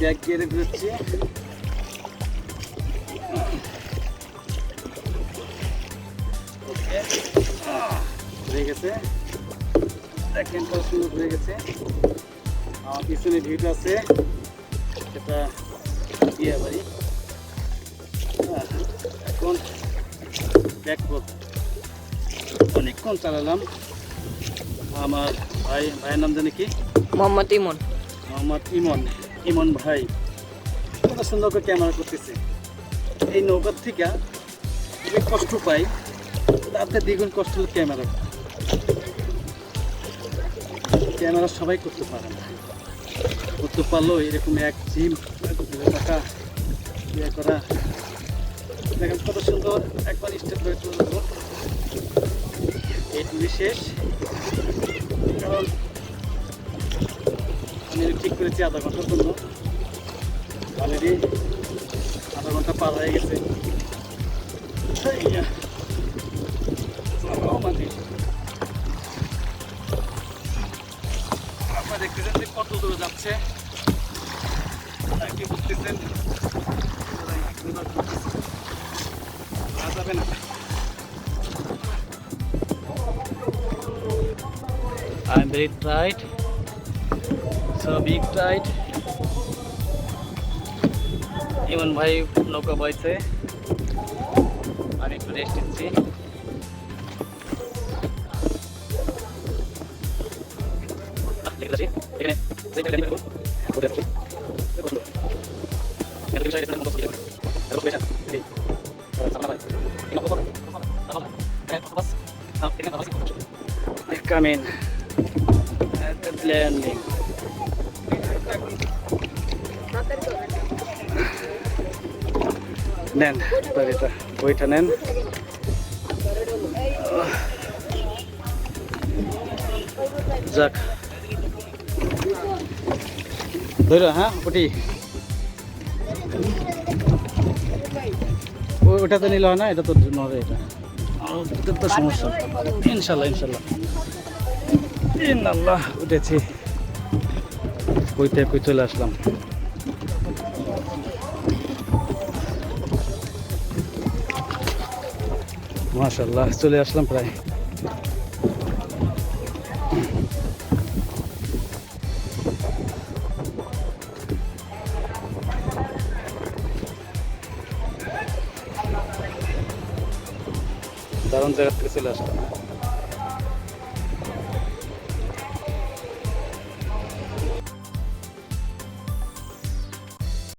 Bag গিয়ে দিচ্ছি। ওকে হয়ে গেছে। দেখেন কত সুন্দর হয়ে গেছে। আমার পিছনে ভিউটা আছে। সেটা বাড়ি। এখন অনেকক্ষণ চালালাম। আমার ভাই ভাইয়ের নাম জানি কি? মোহাম্মদ ইমন। মোহাম্মদ ইমন। ইমন ভাই, কত সুন্দর করে ক্যামেরা করতেছে। এই নৌকার থেকে যে কষ্ট পাই, তাতে দ্বিগুণ কষ্ট হলো ক্যামেরা ক্যামেরা সবাই করতে পারে না। করতে পারলেও এরকম এক জিম, টাকা ইয়ে করা। দেখেন কত সুন্দর একবার স্টেপ করে তুলবো এইটুকুই শেষ। কারণ আমি ঠিক করেছি আধা ঘণ্টার জন্য। অলরেডি আধা ঘণ্টা পার হয়ে গেছে। আপনারা দেখতেছেন যে কত দূরে যাচ্ছে। কি বুঝতেছেন যাবে না। I'm very tired. So, big tight. ইমন ভাই নৌকা বইছে আমি একটু রেস্ট নিচ্ছি এখানে। Come in. At the landing. নেন এবার এটা বইটা নেন। যাক। ধরো হ্যাঁ ওটি। ওটা তো নিলে হয় না এটা তো নড়ে এটা। তো সমস্যা। ইনশাল্লাহ ইনশাল্লাহ। ইনআল্লাহ উঠেছি। কইতে কই চলে আসলাম। মাশাল্লাহ চলে আসলাম প্রায়। দারুণ জায়গা থেকে চলে আসলাম।